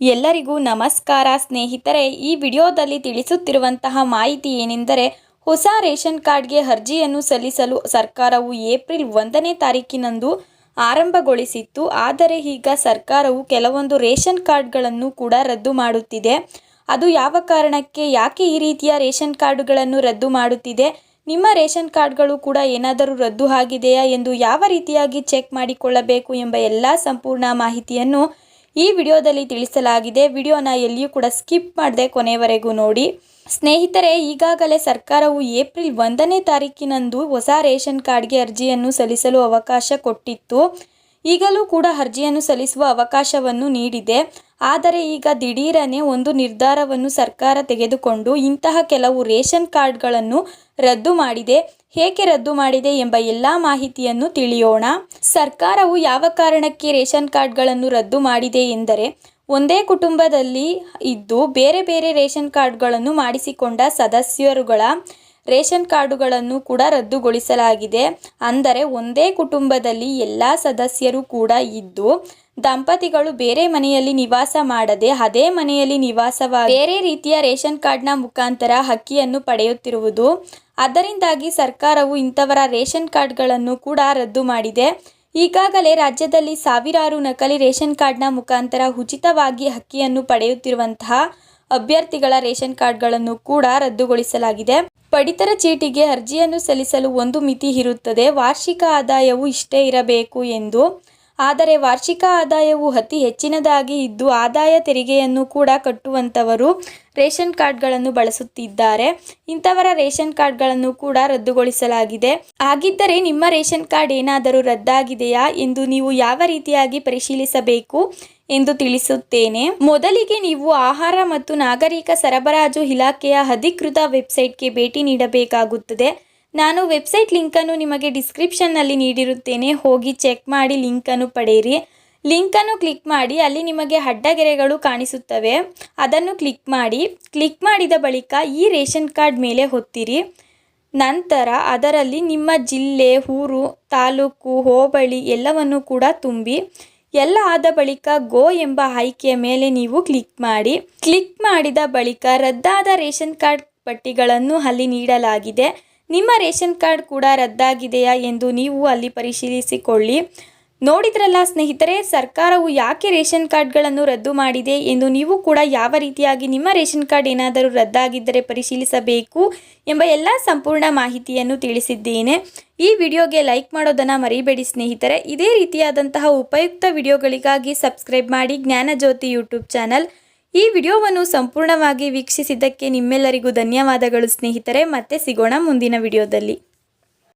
ಎಲ್ಲರಿಗೂ ನಮಸ್ಕಾರ ಸ್ನೇಹಿತರೆ. ಈ ವಿಡಿಯೋದಲ್ಲಿ ತಿಳಿಸುತ್ತಿರುವಂತಹ ಮಾಹಿತಿ ಏನೆಂದರೆ, ಹೊಸ ರೇಷನ್ ಕಾರ್ಡ್ಗೆ ಅರ್ಜಿಯನ್ನು ಸಲ್ಲಿಸಲು ಸರ್ಕಾರವು ಏಪ್ರಿಲ್ ಒಂದನೇ ತಾರೀಕಿನಂದು ಆರಂಭಗೊಳಿಸಿತ್ತು. ಆದರೆ ಈಗ ಸರ್ಕಾರವು ಕೆಲವೊಂದು ರೇಷನ್ ಕಾರ್ಡ್ಗಳನ್ನು ಕೂಡ ರದ್ದು ಮಾಡುತ್ತಿದೆ. ಅದು ಯಾವ ಕಾರಣಕ್ಕೆ, ಯಾಕೆ ಈ ರೀತಿಯ ರೇಷನ್ ಕಾರ್ಡುಗಳನ್ನು ರದ್ದು ಮಾಡುತ್ತಿದೆ? ನಿಮ್ಮ ರೇಷನ್ ಕಾರ್ಡ್ಗಳು ಕೂಡ ಏನಾದರೂ ರದ್ದು ಆಗಿದೆಯಾ ಎಂದು ಯಾವ ರೀತಿಯಾಗಿ ಚೆಕ್ ಮಾಡಿಕೊಳ್ಳಬೇಕು ಎಂಬ ಎಲ್ಲ ಸಂಪೂರ್ಣ ಮಾಹಿತಿಯನ್ನು ಈ ವಿಡಿಯೋದಲ್ಲಿ ತಿಳಿಸಲಾಗಿದೆ, ವಿಡಿಯೋನ ಎಲ್ಲಿಯೂ ಕೂಡ ಸ್ಕಿಪ್ ಮಾಡದೆ ಕೊನೆಯವರೆಗೂ ನೋಡಿ. ಸ್ನೇಹಿತರೆ, ಈಗಾಗಲೇ ಸರ್ಕಾರವು ಏಪ್ರಿಲ್ ಒಂದನೇ ತಾರೀಕಿನಂದು ಹೊಸ ರೇಷನ್ ಕಾರ್ಡ್ಗೆ ಅರ್ಜಿಯನ್ನು ಸಲ್ಲಿಸಲು ಅವಕಾಶ ಕೊಟ್ಟಿತ್ತು. ಈಗಲೂ ಕೂಡ ಅರ್ಜಿಯನ್ನು ಸಲ್ಲಿಸುವ ಅವಕಾಶವನ್ನು ನೀಡಿದೆ. ಆದರೆ ಈಗ ದಿಢೀರನೆ ಒಂದು ನಿರ್ಧಾರವನ್ನು ಸರ್ಕಾರ ತೆಗೆದುಕೊಂಡು ಇಂತಹ ಕೆಲವು ರೇಷನ್ ಕಾರ್ಡ್ಗಳನ್ನು ರದ್ದು ಮಾಡಿದೆ. ಹೇಗೆ ರದ್ದು ಮಾಡಿದೆ ಎಂಬ ಎಲ್ಲ ಮಾಹಿತಿಯನ್ನು ತಿಳಿಯೋಣ. ಸರ್ಕಾರವು ಯಾವ ಕಾರಣಕ್ಕೆ ರೇಷನ್ ಕಾರ್ಡ್ಗಳನ್ನು ರದ್ದು ಮಾಡಿದೆ ಎಂದರೆ, ಒಂದೇ ಕುಟುಂಬದಲ್ಲಿ ಇದ್ದು ಬೇರೆ ಬೇರೆ ರೇಷನ್ ಕಾರ್ಡ್ಗಳನ್ನು ಮಾಡಿಸಿಕೊಂಡ ಸದಸ್ಯರುಗಳ ರೇಷನ್ ಕಾರ್ಡುಗಳನ್ನು ಕೂಡ ರದ್ದುಗೊಳಿಸಲಾಗಿದೆ. ಅಂದರೆ ಒಂದೇ ಕುಟುಂಬದಲ್ಲಿ ಎಲ್ಲ ಸದಸ್ಯರು ಕೂಡ ಇದ್ದು, ದಂಪತಿಗಳು ಬೇರೆ ಮನೆಯಲ್ಲಿ ನಿವಾಸ ಮಾಡದೆ, ಅದೇ ಮನೆಯಲ್ಲಿ ನಿವಾಸವ ಬೇರೆ ರೀತಿಯ ರೇಷನ್ ಕಾರ್ಡ್ನ ಮುಖಾಂತರ ಹಕ್ಕಿಯನ್ನು ಪಡೆಯುತ್ತಿರುವುದು. ಅದರಿಂದಾಗಿ ಸರ್ಕಾರವು ಇಂಥವರ ರೇಷನ್ ಕಾರ್ಡ್ಗಳನ್ನು ಕೂಡ ರದ್ದು ಮಾಡಿದೆ. ಈಗಾಗಲೇ ರಾಜ್ಯದಲ್ಲಿ ಸಾವಿರಾರು ನಕಲಿ ರೇಷನ್ ಕಾರ್ಡ್ನ ಮುಖಾಂತರ ಉಚಿತವಾಗಿ ಹಕ್ಕಿಯನ್ನು ಪಡೆಯುತ್ತಿರುವಂತಹ ಅಭ್ಯರ್ಥಿಗಳ ರೇಷನ್ ಕಾರ್ಡ್ಗಳನ್ನು ಕೂಡ ರದ್ದುಗೊಳಿಸಲಾಗಿದೆ. ಪಡಿತರ ಚೀಟಿಗೆ ಅರ್ಜಿಯನ್ನು ಸಲ್ಲಿಸಲು ಒಂದು ಮಿತಿ ಇರುತ್ತದೆ. ವಾರ್ಷಿಕ ಆದಾಯವು ಇಷ್ಟೇ ಇರಬೇಕು ಎಂದು ಆದರೆ ವಾರ್ಷಿಕ ಆದಾಯವು ಅತಿ ಹೆಚ್ಚಿನದಾಗಿ ಇದ್ದು ಆದಾಯ ತೆರಿಗೆಯನ್ನು ಕೂಡ ಕಟ್ಟುವಂಥವರು ರೇಷನ್ ಕಾರ್ಡ್ಗಳನ್ನು ಬಳಸುತ್ತಿದ್ದಾರೆ. ಇಂಥವರ ರೇಷನ್ ಕಾರ್ಡ್ಗಳನ್ನು ಕೂಡ ರದ್ದುಗೊಳಿಸಲಾಗಿದೆ. ಹಾಗಿದ್ದರೆ ನಿಮ್ಮ ರೇಷನ್ ಕಾರ್ಡ್ ಏನಾದರೂ ರದ್ದಾಗಿದೆಯಾ ಎಂದು ನೀವು ಯಾವ ರೀತಿಯಾಗಿ ಪರಿಶೀಲಿಸಬೇಕು ಎಂದು ತಿಳಿಸುತ್ತೇನೆ. ಮೊದಲಿಗೆ ನೀವು ಆಹಾರ ಮತ್ತು ನಾಗರಿಕ ಸರಬರಾಜು ಇಲಾಖೆಯ ಅಧಿಕೃತ ವೆಬ್ಸೈಟ್ಗೆ ಭೇಟಿ ನೀಡಬೇಕಾಗುತ್ತದೆ. ನಾನು ವೆಬ್ಸೈಟ್ ಲಿಂಕನ್ನು ನಿಮಗೆ ಡಿಸ್ಕ್ರಿಪ್ಷನ್ನಲ್ಲಿ ನೀಡಿರುತ್ತೇನೆ. ಹೋಗಿ ಚೆಕ್ ಮಾಡಿ ಲಿಂಕನ್ನು ಪಡೆಯಿರಿ. ಲಿಂಕನ್ನು ಕ್ಲಿಕ್ ಮಾಡಿ, ಅಲ್ಲಿ ನಿಮಗೆ ಅಡ್ಡಗೆರೆಗಳು ಕಾಣಿಸುತ್ತವೆ. ಅದನ್ನು ಕ್ಲಿಕ್ ಮಾಡಿ. ಕ್ಲಿಕ್ ಮಾಡಿದ ಬಳಿಕ ಈ ರೇಷನ್ ಕಾರ್ಡ್ ಮೇಲೆ ಹೊತ್ತಿರಿ ನಂತರ ಅದರಲ್ಲಿ ನಿಮ್ಮ ಜಿಲ್ಲೆ, ಊರು, ತಾಲೂಕು, ಹೋಬಳಿ ಎಲ್ಲವನ್ನು ಕೂಡ ತುಂಬಿ, ಎಲ್ಲ ಆದ ಬಳಿಕ ಗೋ ಎಂಬ ಆಯ್ಕೆಯ ಮೇಲೆ ನೀವು ಕ್ಲಿಕ್ ಮಾಡಿ. ಕ್ಲಿಕ್ ಮಾಡಿದ ಬಳಿಕ ರದ್ದಾದ ರೇಷನ್ ಕಾರ್ಡ್ ಪಟ್ಟಿಗಳನ್ನು ಅಲ್ಲಿ ನೀಡಲಾಗಿದೆ. ನಿಮ್ಮ ರೇಷನ್ ಕಾರ್ಡ್ ಕೂಡ ರದ್ದಾಗಿದೆಯಾ ಎಂದು ನೀವು ಅಲ್ಲಿ ಪರಿಶೀಲಿಸಿಕೊಳ್ಳಿ. ನೋಡಿದ್ರಲ್ಲ ಸ್ನೇಹಿತರೆ, ಸರ್ಕಾರವು ಯಾಕೆ ರೇಷನ್ ಕಾರ್ಡ್ಗಳನ್ನು ರದ್ದು ಮಾಡಿದೆ ಎಂದು ನೀವು ಕೂಡ ಯಾವ ರೀತಿಯಾಗಿ ನಿಮ್ಮ ರೇಷನ್ ಕಾರ್ಡ್ ಏನಾದರೂ ರದ್ದಾಗಿದ್ದರೆ ಪರಿಶೀಲಿಸಬೇಕು ಎಂಬ ಎಲ್ಲ ಸಂಪೂರ್ಣ ಮಾಹಿತಿಯನ್ನು ತಿಳಿಸಿದ್ದೇನೆ. ಈ ವಿಡಿಯೋಗೆ ಲೈಕ್ ಮಾಡೋದನ್ನು ಮರಿಬೇಡಿ ಸ್ನೇಹಿತರೆ. ಇದೇ ರೀತಿಯಾದಂತಹ ಉಪಯುಕ್ತ ವಿಡಿಯೋಗಳಿಗಾಗಿ ಸಬ್ಸ್ಕ್ರೈಬ್ ಮಾಡಿ ಜ್ಞಾನಜ್ಯೋತಿ ಯೂಟ್ಯೂಬ್ ಚಾನಲ್. ಈ ವಿಡಿಯೋವನ್ನು ಸಂಪೂರ್ಣವಾಗಿ ವೀಕ್ಷಿಸಿದ್ದಕ್ಕೆ ನಿಮ್ಮೆಲ್ಲರಿಗೂ ಧನ್ಯವಾದಗಳು ಸ್ನೇಹಿತರೆ. ಮತ್ತೆ ಸಿಗೋಣ ಮುಂದಿನ ವಿಡಿಯೋದಲ್ಲಿ.